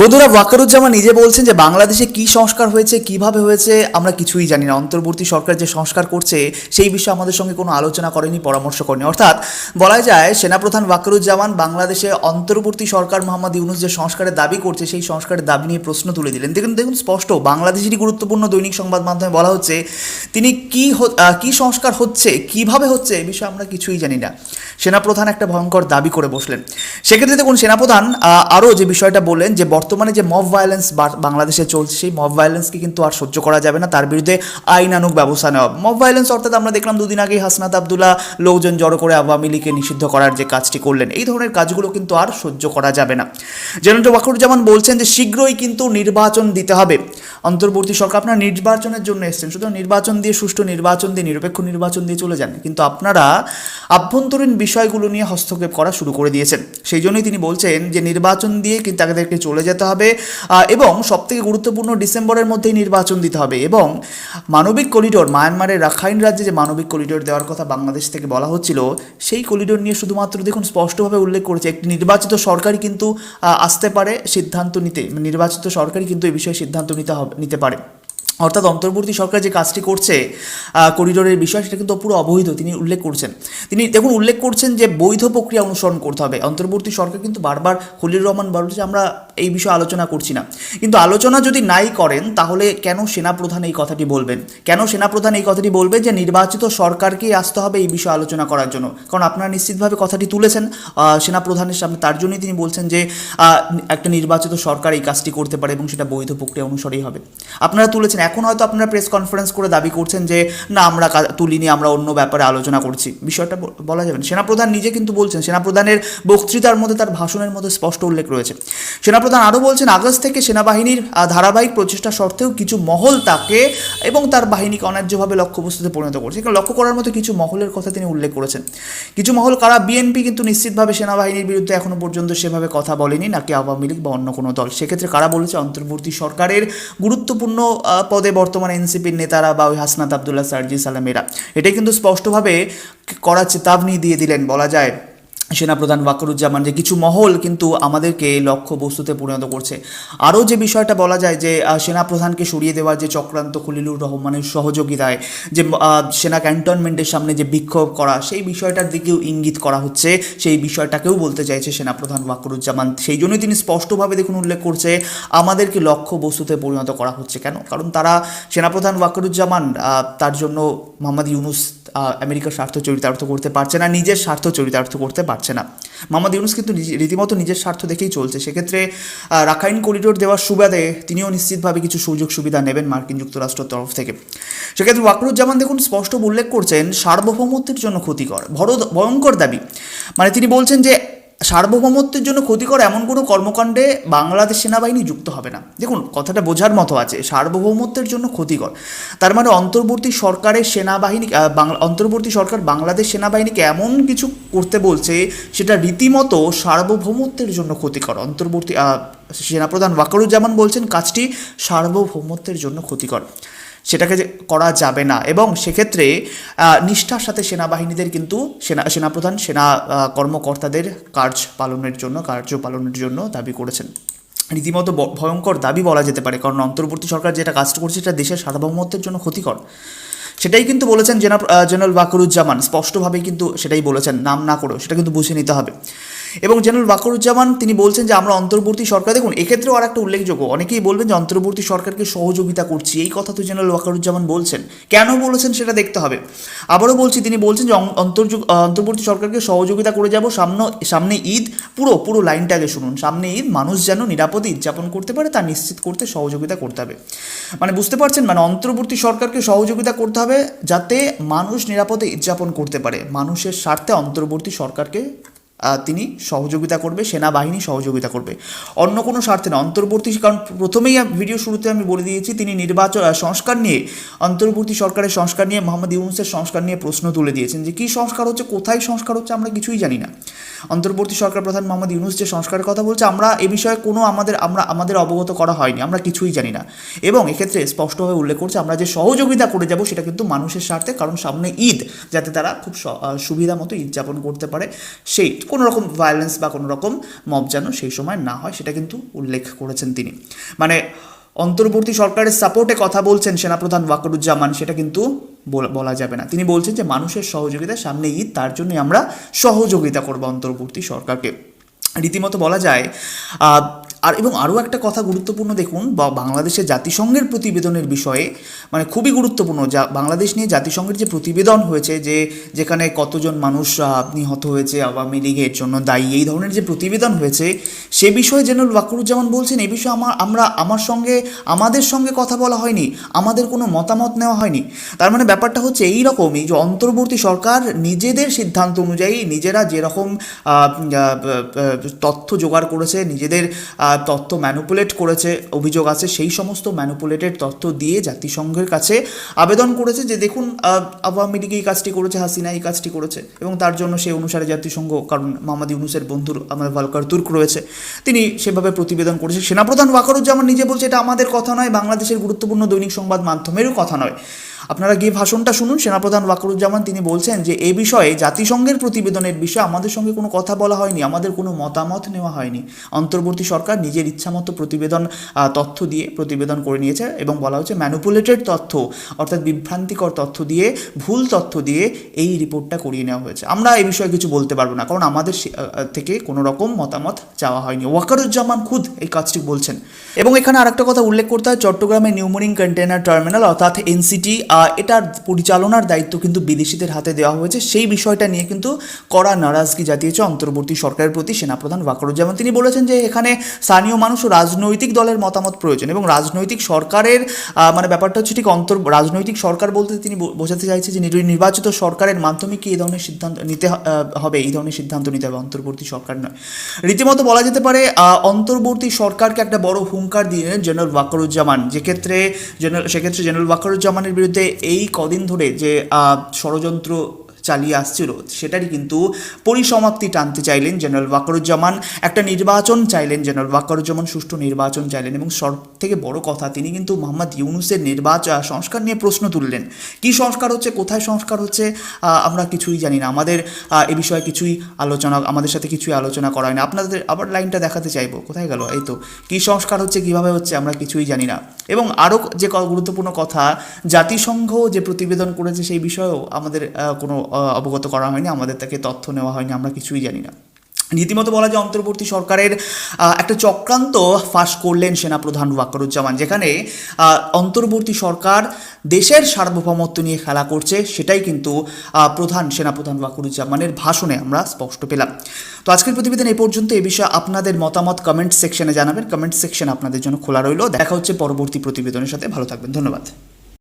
বন্ধুরা, ওয়াকারুজ্জামান নিজে বলছেন যে বাংলাদেশে কি সংস্কার হয়েছে, কীভাবে হয়েছে, আমরা কিছুই জানি না। অন্তর্বর্তী সরকার যে সংস্কার করছে, সেই বিষয়ে আমাদের সঙ্গে কোনো আলোচনা করেনি, পরামর্শ করেনি। অর্থাৎ বলা যায়, সেনাপ্রধান ওয়াকারুজ্জামান বাংলাদেশে অন্তর্বর্তী সরকার মোহাম্মদ ইউনুস যে সংস্কারের দাবি করছে, সেই সংস্কারের দাবি নিয়ে প্রশ্ন তুলে দিলেন। দেখুন দেখুন, স্পষ্ট, বাংলাদেশেরই গুরুত্বপূর্ণ দৈনিক সংবাদ মাধ্যমে বলা হচ্ছে, তিনি কি কি সংস্কার হচ্ছে, কীভাবে হচ্ছে, এ বিষয়ে আমরা কিছুই জানি না। সেনাপ্রধান একটা ভয়ঙ্কর দাবি করে বসলেন। সেক্ষেত্রে দেখুন, সেনাপ্রধান আরও যে বিষয়টা বললেন, যে বর্তমানে যে মব ভায়োলেন্স বাংলাদেশে চলছে, সেই মব ভায়োলেন্সকে কিন্তু আর সহ্য করা যাবে না। তার বিরুদ্ধে আইনানুগ ব্যবস্থা নেওয়া মব ভায়োলেন্স অর্থাৎ আমরা দেখলাম দুদিন আগেই হাসনাত আবদুল্লাহ লোকজন জড়ো করে আওয়ামী লীগকে নিষিদ্ধ করার যে কাজটি করলেন, এই ধরনের কাজগুলো কিন্তু আর সহ্য করা যাবে না। জেনারেল ওয়াকুরুজ্জামান বলছেন যে শীঘ্রই কিন্তু নির্বাচন দিতে হবে। অন্তর্বর্তী সরকার আপনারা নির্বাচনের জন্য এসেছেন, সুতরাং নির্বাচন দিয়ে, সুষ্ঠু নির্বাচন দিয়ে, নিরপেক্ষ নির্বাচন দিয়ে চলে যান। কিন্তু আপনারা আভ্যন্তরীণ বিষয়গুলো নিয়ে হস্তক্ষেপ করা শুরু করে দিয়েছেন। সেই জন্যই তিনি বলছেন যে নির্বাচন দিয়ে কিন্তু তাদেরকে চলে যেতে হবে আহ, এবং সবথেকে গুরুত্বপূর্ণ ডিসেম্বরের মধ্যেই নির্বাচন দিতে হবে। এবং মানবিক করিডোর মায়ানমারের রাখাইন রাজ্যে যে মানবিক করিডোর দেওয়ার কথা বাংলাদেশ থেকে বলা হচ্ছিল সেই করিডোর নিয়ে শুধুমাত্র দেখুন স্পষ্টভাবে উল্লেখ করেছে একটি নির্বাচিত সরকারই কিন্তু আসতে পারে সিদ্ধান্ত নিতে নির্বাচিত সরকারই কিন্তু এই বিষয়ে সিদ্ধান্ত নিতে হবে নিতে পারে। অর্থাৎ অন্তর্বর্তী সরকার যে কাজটি করছে করিডোরের বিষয় সেটা কিন্তু পুরো অবৈধ তিনি উল্লেখ করছেন। তিনি দেখুন উল্লেখ করছেন যে বৈধ প্রক্রিয়া অনুসরণ করতে হবে। অন্তর্বর্তী সরকার কিন্তু বারবার খলিল রহমান বলছে আমরা এই বিষয়ে আলোচনা করছি না। কিন্তু আলোচনা যদি নাই করেন, তাহলে কেন সেনাপ্রধান এই কথাটি বলবেন? কেন সেনাপ্রধান এই কথাটি বলবেন যে নির্বাচিত সরকারকেই আসতে হবে এই বিষয়ে আলোচনা করার জন্য? কারণ আপনারা নিশ্চিতভাবে কথাটি তুলেছেন সেনাপ্রধানের সামনে। তার জন্যই তিনি বলছেন যে একটা নির্বাচিত সরকার এই কাজটি করতে পারে এবং সেটা বৈধ প্রক্রিয়া অনুসারেই হবে। আপনারা তুলেছেন এখন হয়তো আপনারা প্রেস কনফারেন্স করে দাবি করছেন যে, না, আমরা তুলিনি, আমরা অন্য ব্যাপারে আলোচনা করছি। বিষয়টা বলা যাবে না। সেনাপ্রধান নিজে কিন্তু বলছেন, সেনাপ্রধানের বক্তৃতার মধ্যে তার ভাষণের মধ্যে স্পষ্ট উল্লেখ রয়েছে। সেনাপ্রধান আরও বলছেন, আগস্ট থেকে সেনাবাহিনীর ধারাবাহিক প্রচেষ্টা সত্ত্বেও কিছু মহল তাকে এবং তার বাহিনীকে অন্যায্যভাবে লক্ষ্যবস্তুতে পরিণত করছে। এখানে লক্ষ্য করার মতো কিছু মহলের কথা তিনি উল্লেখ করেছেন। কিছু মহল কারা, বিএনপি কিন্তু নিশ্চিতভাবে সেনাবাহিনীর বিরুদ্ধে এখনও পর্যন্ত সেভাবে কথা বলেনি, নাকি আওয়ামী লীগ বা অন্য কোনো দল। সেক্ষেত্রে কারা বলেছে, অন্তর্বর্তী সরকারের গুরুত্বপূর্ণ পদে বর্তমান এনসিপির নেতারা বা ওই হাসনাত আবদুল্লাহ সার্জি সালামেরা। এটাই কিন্তু স্পষ্টভাবে করা চেতাবনি দিয়ে দিলেন, বলা যায়। সেনাপ্রধান ওয়াকরুজ্জামান যে কিছু মহল কিন্তু আমাদেরকে লক্ষ্য বস্তুতে পরিণত করছে। আরও যে বিষয়টা বলা যায় যে সেনাপ্রধানকে সরিয়ে দেওয়ার যে চক্রান্ত খলিলুর রহমানের সহযোগিতায় যে সেনা ক্যান্টনমেন্টের সামনে যে বিক্ষোভ করা, সেই বিষয়টার দিকেও ইঙ্গিত করা হচ্ছে। সেই বিষয়টাকেও বলতে চাইছে সেনাপ্রধান ওয়াকরুজ্জামান। সেই জন্যই তিনি স্পষ্টভাবে দেখুন উল্লেখ করছে, আমাদেরকে লক্ষ্য বস্তুতে পরিণত করা হচ্ছে কেন? কারণ তারা সেনাপ্রধান ওয়াকরুজ্জামান তার জন্য মোহাম্মদ ইউনুস আমেরিকার স্বার্থ চরিতার্থ করতে পারছে না, নিজের স্বার্থ চরিতার্থ করতে পারছে না। মামা ইউনুস কিন্তু রীতিমতো নিজের স্বার্থ দেখেই চলছে। সেক্ষেত্রে রাখাইন করিডোর দেওয়ার সুবাদে তিনিও নিশ্চিতভাবে কিছু সুযোগ সুবিধা নেবেন মার্কিন যুক্তরাষ্ট্রের তরফ থেকে। সেক্ষেত্রে ওয়াকরুজ্জামান দেখুন স্পষ্ট উল্লেখ করছেন, সার্বভৌমত্বের জন্য ক্ষতিকর বড় ভয়ঙ্কর দাবি। মানে তিনি বলছেন যে সার্বভৌমত্বের জন্য ক্ষতিকর এমন কোনো কর্মকাণ্ডে বাংলাদেশ সেনাবাহিনী যুক্ত হবে না। দেখুন, কথাটা বোঝার মতো আছে, সার্বভৌমত্বের জন্য ক্ষতিকর। তার মানে অন্তর্বর্তী সরকারের সেনাবাহিনী অন্তর্বর্তী সরকার বাংলাদেশ সেনাবাহিনীকে এমন কিছু করতে বলছে, সেটা রীতিমতো সার্বভৌমত্বের জন্য ক্ষতিকর। অন্তর্বর্তী সেনাপ্রধান ওয়াকারুজ্জামান বলছেন, কাজটি সার্বভৌমত্বের জন্য ক্ষতিকর। সেটাকে করা যাবে না। এবং সেক্ষেত্রে নিষ্ঠার সাথে সেনাবাহিনীদের কিন্তু সেনা, সেনাপ্রধান, সেনা কর্মকর্তাদের কার্য পালনের জন্য, কার্য পালনের জন্য দাবি করেছেন। রীতিমতো ভয়ঙ্কর দাবি বলা যেতে পারে, কারণ অন্তর্বর্তী সরকার যেটা কাজটা করছে সেটা দেশের সার্বভৌমত্বের জন্য ক্ষতিকর। সেটাই কিন্তু বলেছেন জেনা জেনারেল বাকরুজ্জামান। স্পষ্টভাবেই কিন্তু সেটাই বলেছেন, নাম না করেও। সেটা কিন্তু বুঝে নিতে হবে। এবং জেনারেল বাকরুজ্জামান, তিনি বলছেন যে আমরা অন্তর্বর্তী সরকার। দেখুন, এক্ষেত্রেও আর একটা উল্লেখযোগ্য, অনেকেই বলবেন যে অন্তর্বর্তী সরকারকে সহযোগিতা করছি, এই কথা তো জেনারেল ওয়াকারুজ্জামান বলছেন। কেন বলেছেন সেটা দেখতে হবে। আবারও বলছি, তিনি বলছেন যে অন্তর্বর্তী সরকারকে সহযোগিতা করে যাব, সামনে সামনে ঈদ, পুরো পুরো লাইনটাকে শুনুন। সামনে ঈদ, মানুষ যেন নিরাপদে উদযাপন করতে পারে, তা নিশ্চিত করতে সহযোগিতা করতে হবে। মানে বুঝতে পারছেন মানে অন্তর্বর্তী সরকারকে সহযোগিতা করতে হবে, যাতে মানুষ নিরাপদে উদযাপন করতে পারে। মানুষের স্বার্থে অন্তর্বর্তী সরকারকে তিনি সহযোগিতা করবে, সেনাবাহিনী সহযোগিতা করবে। অন্য কোনো স্বার্থে না অন্তর্বর্তী কারণ প্রথমেই ভিডিও শুরুতে আমি বলে দিয়েছি, তিনি নির্বাচন সংস্কার নিয়ে, অন্তর্বর্তী সরকারের সংস্কার নিয়ে, মোহাম্মদ ইউনুসের সংস্কার নিয়ে প্রশ্ন তুলে দিয়েছেন যে, কী সংস্কার হচ্ছে, কোথায় সংস্কার হচ্ছে আমরা কিছুই জানি না। অন্তর্বর্তী সরকার প্রধান মোহাম্মদ ইউনুস যে সংস্কারের কথা বলছে, আমরা এ বিষয়ে কোনো আমাদের, আমরা, আমাদের অবগত করা হয়নি, আমরা কিছুই জানি না। এবং এক্ষেত্রে স্পষ্টভাবে উল্লেখ করছে, আমরা যে সহযোগিতা করে যাব, সেটা কিন্তু মানুষের স্বার্থে, কারণ সামনে ঈদ, যাতে তারা খুব সুবিধা মতো ঈদ যাপন করতে পারে, সেই কোনো রকম ভায়োলেন্স বা কোনো রকম মব যেন সেই সময় না হয়, সেটা কিন্তু উল্লেখ করেছেন তিনি। মানে অন্তর্বর্তী সরকারের সাপোর্টে কথা বলছেন সেনাপ্রধান ওয়াকরুজ্জামান, সেটা কিন্তু বল- যাবে না। তিনি বলছেন যে, মানুষের সহযোগিতা সামনে ঈদ, তার জন্যই আমরা সহযোগিতা করব অন্তর্বর্তী সরকারকে। রীতিমতো বলা যায় আর এবং আরও একটা কথা গুরুত্বপূর্ণ দেখুন, বা বাংলাদেশের জাতিসংঘের প্রতিবেদনের বিষয়ে মানে খুবই গুরুত্বপূর্ণ, যা বাংলাদেশ নিয়ে জাতিসংঘের যে প্রতিবেদন হয়েছে, যে যেখানে কতজন মানুষ নিহত হয়েছে, আওয়ামী লীগের জন্য দায়ী, এই ধরনের যে প্রতিবেদন হয়েছে, সে বিষয়ে জেনারেল ওয়াকুরুজ্জামান বলছেন এই বিষয়ে আমার, আমরা, আমার সঙ্গে, আমাদের সঙ্গে কথা বলা হয়নি, আমাদের কোনো মতামত নেওয়া হয়নি। তার মানে ব্যাপারটা হচ্ছে এই রকমই, যে অন্তর্বর্তী সরকার নিজেদের সিদ্ধান্ত অনুযায়ী নিজেরা যেরকম তথ্য জোগাড় করেছে, নিজেদের তথ্য ম্যানুপুলেট করেছে, অভিযোগ আছে, সেই সমস্ত ম্যানুপুলেটেড তথ্য দিয়ে জাতিসংঘের কাছে আবেদন করেছে যে দেখুন আওয়ামী লীগ এই কাজটি করেছে, হাসিনা এই কাজটি করেছে এবং তার জন্য সেই অনুসারে জাতিসংঘ, কারণ মোহাম্মদ ইউনুসের বন্ধুর আমাদের ভালকার তুর্ক রয়েছে, তিনি সেভাবে প্রতিবেদন করেছে। সেনাপ্রধান ওয়াকারুজ্জামান নিজে বলছে, এটা আমাদের কথা নয়, বাংলাদেশের গুরুত্বপূর্ণ দৈনিক সংবাদ মাধ্যমেরও কথা নয়। আপনারা গিয়ে ভাষণটা শুনুন। সেনাপ্রধান ওয়াকারুজ্জামান তিনি বলছেন যে, এ বিষয়ে জাতিসংঘের প্রতিবেদনের বিষয়ে আমাদের সঙ্গে কোনো কথা বলা হয়নি, আমাদের কোনো মতামত নেওয়া হয়নি। অন্তর্বর্তী সরকার নিজের ইচ্ছামতো প্রতিবেদন তথ্য দিয়ে প্রতিবেদন করে নিয়েছে এবং বলা হচ্ছে ম্যানুপুলেটেড তথ্য, অর্থাৎ বিভ্রান্তিকর তথ্য দিয়ে, ভুল তথ্য দিয়ে এই রিপোর্টটা করিয়ে নেওয়া হয়েছে। আমরা এই বিষয়ে কিছু বলতে পারব না, কারণ আমাদের থেকে কোনো রকম মতামত চাওয়া হয়নি। ওয়াকারুজ্জামান খুদ এই কাজটি বলছেন। এবং এখানে আরেকটা কথা উল্লেখ করতে হয় চট্টগ্রামে নিউমোরিং কন্টেনার টার্মিনাল, অর্থাৎ এনসিটি এটার পরিচালনার দায়িত্ব কিন্তু বিদেশিদের হাতে দেওয়া হয়েছে। সেই বিষয়টা নিয়ে কিন্তু কড়া নারাজগি জাতিয়েছে অন্তর্বর্তী সরকারের প্রতি সেনাপ্রধান ওয়াকারুজ্জামান। তিনি বলেছেন যে এখানে স্থানীয় মানুষ ও রাজনৈতিক দলের মতামত প্রয়োজন এবং রাজনৈতিক সরকারের মানে ব্যাপারটা হচ্ছে ঠিক অন্তর, রাজনৈতিক সরকার বলতে তিনি বোঝাতে চাইছে যে নির্বাচিত সরকারের মাধ্যমে কি এই ধরনের সিদ্ধান্ত নিতে হবে, এই ধরনের সিদ্ধান্ত নিতে হবে, অন্তর্বর্তী সরকার নয়। রীতিমতো বলা যেতে পারে অন্তর্বর্তী সরকারকে একটা বড় হুঙ্কার দিয়ে জেনারেল ওয়াকারুজ্জামান। যেক্ষেত্রে জেনারেল, সেক্ষেত্রে জেনারেল ওয়াকারুজ্জামানের বিরুদ্ধে এই কদিন ধরে যে ষড়যন্ত্র চালিয়ে আসছিল সেটারই কিন্তু পরিসমাপ্তি টানতে চাইলেন জেনারেল ওয়াকারুজ্জামান। একটা নির্বাচন চাইলেন জেনারেল ওয়াকারুজ্জামান, সুষ্ঠু নির্বাচন চাইলেন এবং সব থেকে বড় কথা, তিনি কিন্তু মোহাম্মদ ইউনুসের নির্বাচন সংস্কার নিয়ে প্রশ্ন তুললেন। কি সংস্কার হচ্ছে? কোথায় সংস্কার হচ্ছে? আমরা কিছুই জানি না। আমাদের এ বিষয়ে কিছুই আলোচনা, আমাদের সাথে কিছুই আলোচনা করা না আপনাদের আবার লাইনটা দেখাতে চাইব। কোথায় গেল? এই তো। কী সংস্কার হচ্ছে? কীভাবে হচ্ছে? আমরা কিছুই জানি না। এবং আরও যে গুরুত্বপূর্ণ কথা, জাতিসংঘ যে প্রতিবেদন করেছে সেই বিষয়েও আমাদের কোনো অবগত করা হয়নি, আমাদের তাকে তথ্য নেওয়া হয়নি, আমরা কিছুই জানি না। রীতিমতো বলা যায়, অন্তর্বর্তী সরকারের একটা চক্রান্ত ফাঁস করলেন সেনাপ্রধান ওয়াকরুজ্জামান, যেখানে অন্তর্বর্তী সরকার দেশের সার্বভৌমত্ব নিয়ে খেলা করছে, সেটাই কিন্তু প্রধান সেনাপ্রধান ওয়াকারুজ্জামানের ভাষণে আমরা স্পষ্ট পেলাম। তো আজকের প্রতিবেদন এই পর্যন্ত, এ বিষয়ে আপনাদের মতামত কমেন্ট সেকশনে জানাবেন কমেন্ট সেকশন আপনাদের জন্য খোলা রইল। দেখা হচ্ছে পরবর্তী প্রতিবেদনের সাথে, ভালো থাকবেন, ধন্যবাদ।